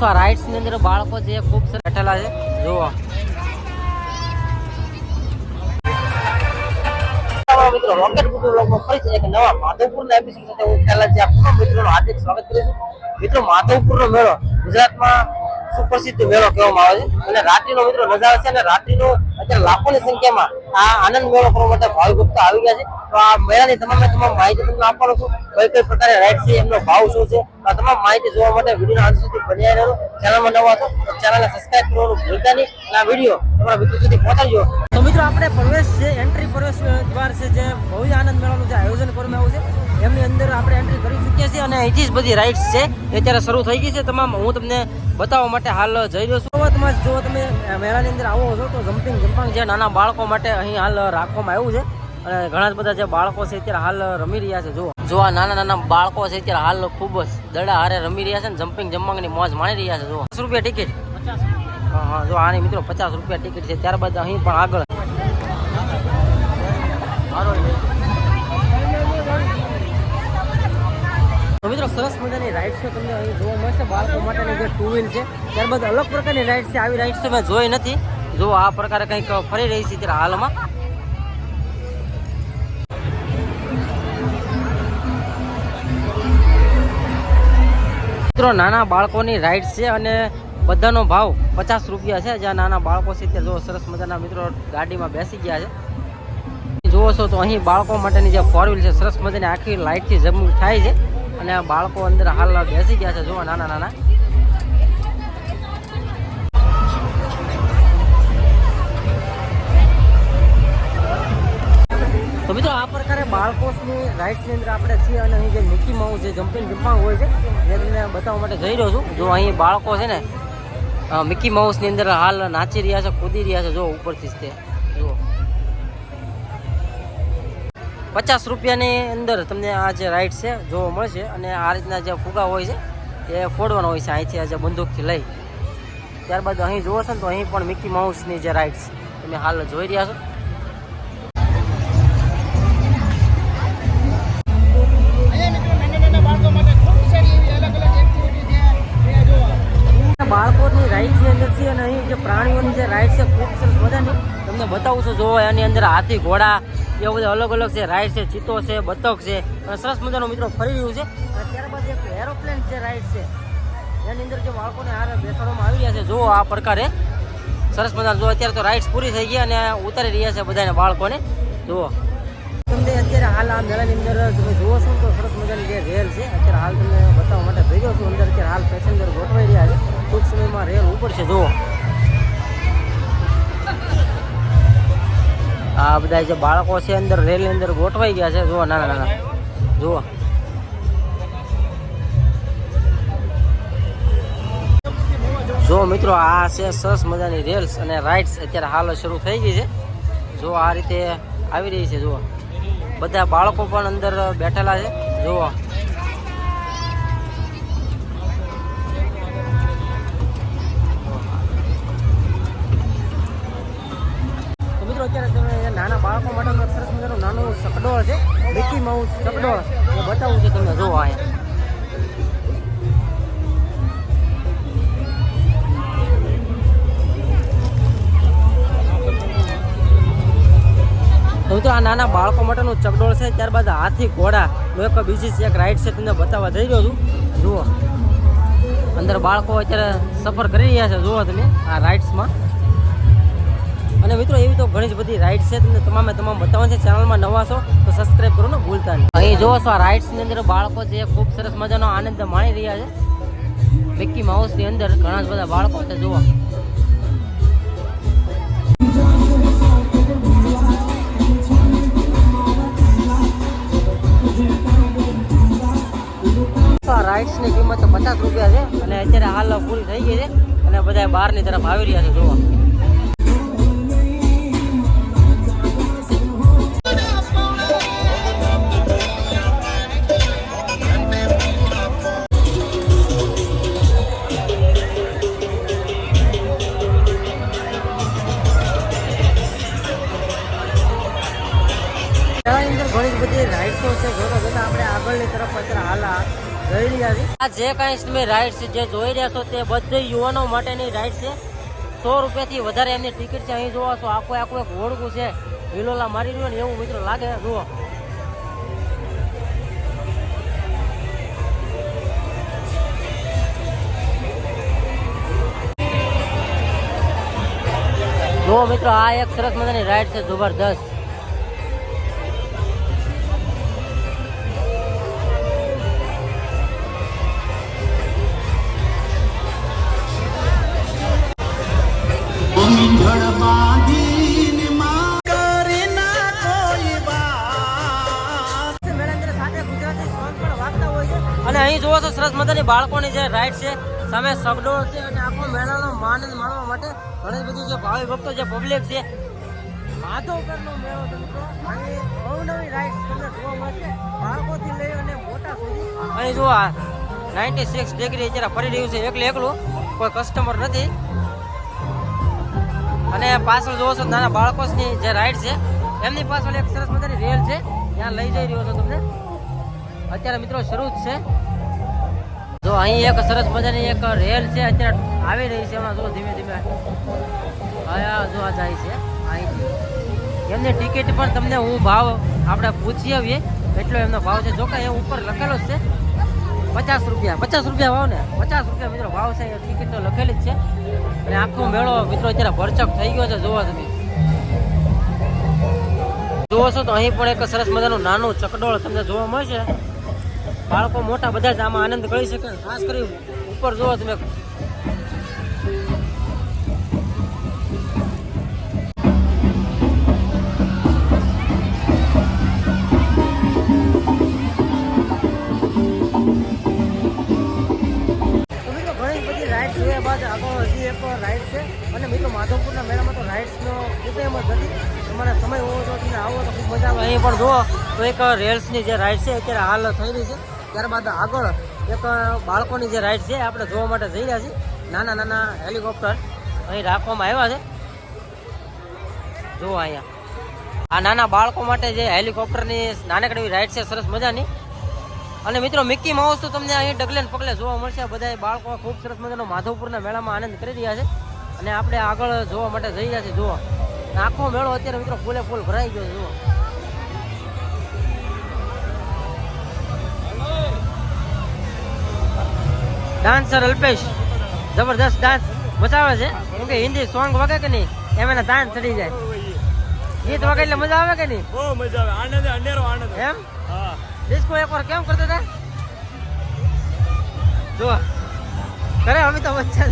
છો આ રાઇડ્સની અંદર બાળકો જે ખૂબ બેઠેલા છે. જુઓ. મિત્રો રોકેટ ગુરુ લોકો ફરી એક નવા માધવપુરના એપિસોડ સાથે હું પહેલા છે. આપણો મિત્રો હાર્દિક સ્વાગત કરું છું. મિત્રો માધવપુરનો મેળો ગુજરાતમાં સુપ્રસિદ્ધ મેળો કહેવામાં આવે છે. અને રાત્રિનો મિત્રો નજારો છે અને રાત્રિનો અત્યારે લાખોની સંખ્યામાં આ આનંદ મેળો કરવા માટે ભાવિ ભક્તો આવી ગયા છે. તો આ મેળાની તમામે તમામ માહિતી તમને આપવાનો છું. કઈ કઈ પ્રકારે રાઈડ છે, એમનો ભાવ શું છે આ તમામ માહિતી જોવા માટે વીડિયો અંત સુધી બન્યા રહેલો ચેનલમાં નવા છો તો ચેનલને સબસ્ક્રાઇબ કરવાનું ભૂલતા નહીં. આ વીડિયો તમારા મિત્રો સુધી પહોંચાડજો. તો મિત્રો, આપણે પ્રવેશ છે એન્ટ્રી પ્રવેશ દ્વાર છે, જે ભવ્ય આનંદ મેળાનું જે આયોજન કરવામાં આવ્યું છે એમની અંદર આપણે એન્ટ્રી કરી ચૂક્યા છીએ અને અહીંથી જ બધી રાઇડ્સ છે. એ અત્યારે શરૂ થઈ ગઈ છે. તમામ, હું તમને બતાવવા માટે હાલ જઈ રહ્યો છું. તમે જો તમે મેળાની અંદર આવો છો તો જમ્પિંગ જમ્પાંગ જે નાના બાળકો માટે અહીં હાલ રાખવામાં આવ્યું છે. અને ઘણા જ બધા જે બાળકો છે અત્યારે હાલ રમી રહ્યા છે. જો જો આ નાના નાના બાળકો છે અત્યારે હાલ ખૂબ જ દડા હારે રમી રહ્યા છે ને જમ્પિંગ જમ્પાંગની મોજ માણી રહ્યા છે. જો દસ રૂપિયા ટિકિટ હા હા, જો આની મિત્રો પચાસ રૂપિયા ટિકિટ છે. ત્યારબાદ અહીં પણ આગળ. મિત્રો, સરસ મજાની રાઇડ્સ છે તમને અહીં જોવા મળશે. બાળકો માટેની જે ટુ વ્હીલ છે, ત્યારબાદ અલગ પ્રકારની રાઇડ્સ છે. આવી રાઇડ્સ તમે જોઈ નથી. જો આ પ્રકારે કંઈક ફરી રહી છે ત્યારે હાલમાં. મિત્રો, નાના બાળકોની રાઇડ્સ છે અને બધાનો ભાવ પચાસ રૂપિયા છે. જ્યાં નાના બાળકો છે ત્યાં જો સરસ મજાના મિત્રો ગાડીમાં બેસી ગયા છે. જુઓ છો તો અહીં બાળકો માટેની જે ફોર વ્હીલ છે, સરસ મજાની આખી લાઇટથી જમ થાય છે. અને બાળકો અંદર હાલ બેસી ગયા છે. જુઓ નાના નાના. તો મિત્રો આ પ્રકારે બાળકોની રાઇડ્સની અંદર આપણે છીએ અને અહીં જે મિકી માઉસ જે જમ્પિંગ જમ્પાંગ હોય છે, એ તમને બતાવવા માટે જઈ રહ્યો છું. જો અહીં બાળકો છે ને મિકી માઉસની અંદર હાલ નાચી રહ્યા છે, કૂદી રહ્યા છે, જો ઉપરથી જ તે પચાસ રૂપિયાની અંદર તમને આ જે રાઈડ છે, જોવા મળશે. અને આ રીતના જે ફુગા હોય છે, એ ફોડવાનો હોય છે અહીંથી આ જે બંદૂકથી લઈ. ત્યારબાદ અહીં જુઓ છો ને તો અહીં પણ મિકી માઉસની જે રાઈડ્સ તમે હાલ જોઈ રહ્યા છો. જે રાઈડ છે, ખૂબ સરસ મજાની. તમને બતાવું છું જોવો એની અંદર હાથી, ઘોડા, એવા બધા અલગ અલગ છે રાઈડ છે ચિત્તો છે, બતક છે. અને સરસ મજાનો મિત્રો ફરી રહ્યું છે. અને ત્યારબાદ એક એરોપ્લેન છે રાઈડ છે. એની અંદર જે બાળકોને હારે બેસાડવામાં આવી રહ્યા છે જુઓ આ પ્રકારે. સરસ મજાનું, જો અત્યારે તો રાઈડ્સ પૂરી થઈ ગઈ અને ઉતારી રહ્યા છે બધાને બાળકોને. જુઓ. તમને અત્યારે હાલ આ મેળાની અંદર તમે જુઓ છો તો સરસ મજાની જે રેલ છે, અત્યારે હાલ તમને બતાવવા માટે ભેગો છું. અંદર અત્યારે હાલ પેસેન્જર ગોઠવાઈ રહ્યા છે. ટૂંક સમયમાં રેલ ઉપર છે, જુઓ. આ બધા જે બાળકો છે અંદર રેલની અંદર ગોઠવાઈ ગયા છે. જુઓ, નાના નાના. જુઓ. જો મિત્રો, આ છે સરસ મજાની રેલ્સ અને રાઇડ્સ અત્યારે હાલ શરૂ થઈ ગઈ છે. જો આ રીતે આવી રહી છે, જુઓ. બધા બાળકો પણ અંદર બેઠેલા છે. જુઓ. અત્યારે તમે નાના બાળકો માટે સરસ મજાનું નાનું સકડોળ છે. Mickey mouse સકડોળ. એ બતાવું છું તમને, જો આ આ નાના બાળકો માટેનું ચકડોળ છે, ત્યારબાદ હાથી ઘોડા. એક બીજી એક રાઈડ છે તમને બતાવવા જઈ રહ્યો છું. જુઓ. અંદર બાળકો અત્યારે સફર કરી રહ્યા છે, જુઓ તમે આ રાઇડ્સમાં અને મિત્રો, એવી તો ઘણી બધી રાઇડ્સ છે, તમને તમામે તમામ બતાવવા છે. ચેનલમાં નવા છો, તો સબસ્ક્રાઈબ કરો ને ભૂલતા નહીં. અહીં જોવો છો, આ રાઇડ્સની અંદર બાળકો છે ખૂબ સરસ મજાનો આનંદ માણી રહ્યા છે. મિક્કી માઉસની અંદર ઘણા જ બધા બાળકો છે જોવા રાઇડ્સની કિંમત તો પચાસ રૂપિયા છે, અને અત્યારે હાલ પૂરી થઈ ગઈ છે, અને બધા બહારની તરફ આવી રહ્યા છે જોવા આ જે કાંઈ તમે રાઈડ છે જે જોઈ રહ્યા છો તે બધી યુવાનો માટેની રાઈડ છે. સો રૂપિયાથી વધારે એમની ટિકિટ છે. અહીં જોવા છો, આખું આખું એક હોડકું છે. વિલોલા મારી રહ્યો ને એવું મિત્રો લાગે, જુઓ. જો મિત્રો, આ એક સરસ મજાની રાઈડ છે, જબરદસ્ત. અને અહીં જોવો છો, સરસ મજાની બાળકોની જે રાઈડ છે, સામે સગડો છે અને આખો મેળાનો આનંદ માણવા માટે ઘણી બધી જે ભાવિ ભક્તો, જે પબ્લિક છે અહીં બાળકોથી લઈ અને મોટા અહીં જો નાઇન્ટી સિક્સ ડિગ્રી અત્યારે ફરી રહ્યું છે, એકલું એકલું, કોઈ કસ્ટમર નથી. અને પાછળ જોવો છો નાના બાળકોની જે રાઈડ છે, એમની પાછળ એક સરસ મજાની રેલ છે. ત્યાં લઈ જઈ રહ્યો છો તમને. અત્યારે મિત્રો શરૂ જ છે. જો અહીં એક સરસ મજાની એક રેલ છે, અત્યારે આવી રહી છે એમાં જો ધીમે ધીમે આયા, જો આ જાય છે. અહીંથી. એમની ટિકિટ પણ તમને હું ભાવ આપણે પૂછી આવીએ. એટલો એમનો ભાવ છે. જો કે એ ઉપર લખેલો જ છે. પચાસ રૂપિયા પચાસ રૂપિયા ભાવ ને. પચાસ રૂપિયા મિત્રો ભાવ છે એ ટિકિટ તો લખેલી જ છે. અને આખો મેળો મિત્રો અત્યારે ભરચક થઈ ગયો છે, જોવા તમે. જોવો છો તો અહીં પણ એક સરસ મજાનું નાનું ચકડોળ તમને જોવા મળશે. બાળકો મોટા બધા જ આમાં આનંદ કરી શકે, ખાસ કરી ઉપર જોવો તમે. આગળ રાઇડ્સ રાઇડ છે. અને મિત્રો, માધવપુરના મેળામાં તો રાઇડ્સનો એમ જ નથી. તમારે સમય હોવો તો તમે આવો તો ખૂબ મજા આવે. અહીં પણ જુઓ, તો એક રેલ્સની જે રાઇડ છે, અત્યારે હાલ થઈ રહી છે. ત્યારબાદ આગળ એક બાળકોની જે રાઇડ છે, આપણે જોવા માટે જઈ રહ્યા છીએ. નાના નાના હેલિકોપ્ટર અહીં રાખવામાં આવ્યા છે. જુઓ અહીંયા. આ નાના બાળકો માટે જે હેલિકોપ્ટરની નાનકડી રાઇડ છે, સરસ મજાની. અને મિત્રો મિક્કી માઉસ તો તમને અહીં ડગલે ને પગલે જોવા મળશે. બધા બાળકો ખૂબ સરસ મજાનો માધવપુરના મેળામાં આનંદ કરી રહ્યા છે. અને આપણે આગળ જોવા માટે જઈ રહ્યા છીએ. જુઓ. આખો મેળો અત્યારે મિત્રો ફૂલે ફૂલ ભરાઈ ગયો જુઓ. ડાન્સર અલ્પેશ. જબરદસ્ત ડાન્સ મચાવે છે? કેમ કે હિન્દી સોંગ વાગે કે નહીં? એમ એના ડાન્સ ચડી જાય. ગીત વાગે એટલે મજા આવે કે નહીં? બહુ મજા આવે. આનંદ અનેરો આનંદ. એમ? હા. ડિસ્કો એકવાર કેમ કરતા હતા જો, કરે અમિતાભ બચ્ચન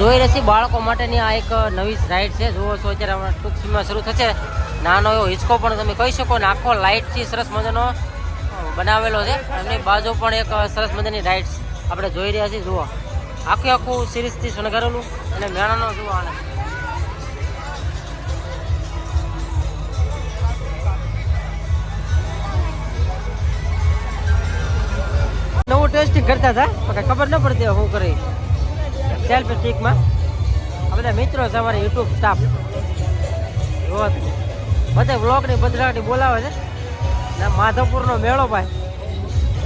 જોઈ રહી બાળકો માટેની આ એક નવી રાઈડ છે. જુઓ છો અત્યારે હમણાં ટૂંક સમયમાં શરૂ થશે. નાનો એવો હિંચકો પણ તમે કહી શકો ને, આખો લાઇટથી સરસ મજાનો બનાવેલો છે. એમની બાજુ પણ એક સરસ મજાની રાઇડ્સ આપણે જોઈ રહ્યા છીએ, જુઓ. આખું આખું સિરીઝથી શણગારેલું અને મેળાનો જુઓ આનંદ. નવું કરતા હતા ખબર ન પડતી હું કરી. સેલ્ફી સ્ટિકમાં આ બધા મિત્રો છે અમારા યુટ્યુબ સ્ટાફ. બધા બ્લોગની બદલાટી બોલાવે છે. ને માધવપુરનો મેળો ભાઈ.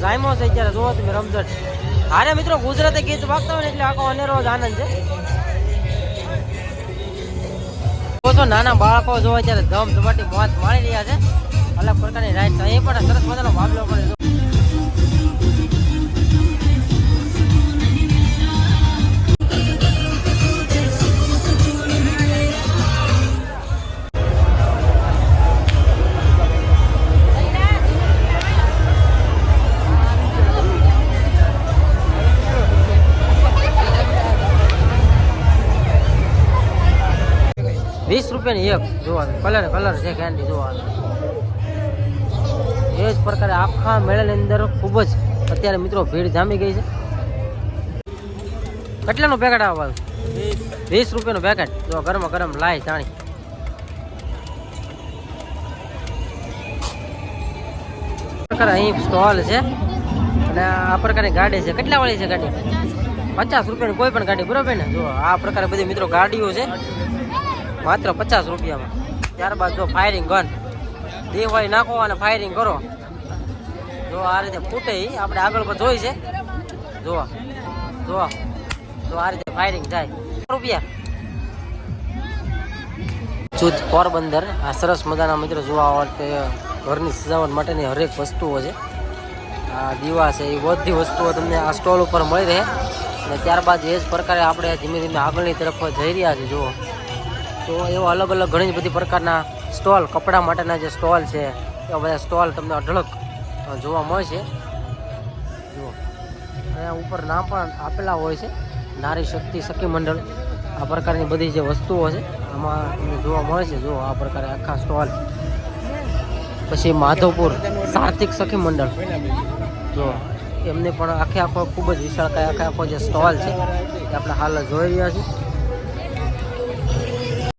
જાયમો છે અત્યારે જોવો તમે રમઝટ. હારે મિત્રો ગુજરાતી ગીત વાગતા હોય ને એટલે આખો અનેરો જ આનંદ છે. તો નાના બાળકો જોવા અત્યારે ધમ ધમાટી મોત માણી રહ્યા છે. અલગ પ્રકારની રાઈડ છે અહીં પણ સરસ મજાનો મામલો પણ છે. ને એક જોવા કલર કલર છે કેન્ડી જોવા એ જ પ્રકારે આખા મેળાની અંદર ખૂબ જ અત્યારે મિત્રો ભીડ જામી ગઈ છે. કેટલાનું પેકેટ આવે વીસ રૂપિયાનું પેકેટ જો ગરમ ગરમ લાય જાણી. પ્રકારે અહીં સ્ટોલ છે. અને આ પ્રકારની ગાડી છે. કેટલા વાળી છે ગાડી? પચાસ રૂપિયાની કોઈ પણ ગાડી, બરોબર ને? જો આ પ્રકારે બધી મિત્રો ગાડીઓ છે. માત્ર પચાસ રૂપિયામાં. ત્યારબાદ જો ફાયરિંગ ગન દેવાય નાખો અને ફાયરિંગ કરો. જો આ રીતે ફૂટે આપણે આગળ પર જોઈ છે. જોવા જોવા જો આ રીતે ફાયરિંગ થાય. રૂપિયા. જૂથ પોરબંદર, આ સરસ મજાના મિત્રો જોવા માટે ઘરની સજાવટ માટેની હરેક વસ્તુઓ છે. આ દીવા છે, એ બધી વસ્તુઓ તમને આ સ્ટોલ ઉપર મળી રહે. અને ત્યારબાદ એ જ પ્રકારે આપણે ધીમે ધીમે આગળની તરફ જઈ રહ્યા છીએ, જુઓ. તો એવા અલગ અલગ ઘણી બધી પ્રકારના સ્ટોલ, કપડાં માટેના જે સ્ટોલ છે, એવા બધા સ્ટોલ તમને અઢળક જોવા મળે છે. જુઓ. અહીંયા ઉપર નામ પણ આપેલા હોય છે. નારી શક્તિ સખી મંડળ. આ પ્રકારની બધી જે વસ્તુઓ છે, આમાં તમને જોવા મળે છે. જુઓ, આ પ્રકારે આખા સ્ટોલ. પછી માધવપુર સાર્થિક સખી મંડળ. જો એમને પણ આખે આખો ખૂબ જ વિશાળકાય, આખે આખો જે સ્ટોલ છે, એ આપણે હાલ જોઈ રહ્યા છીએ.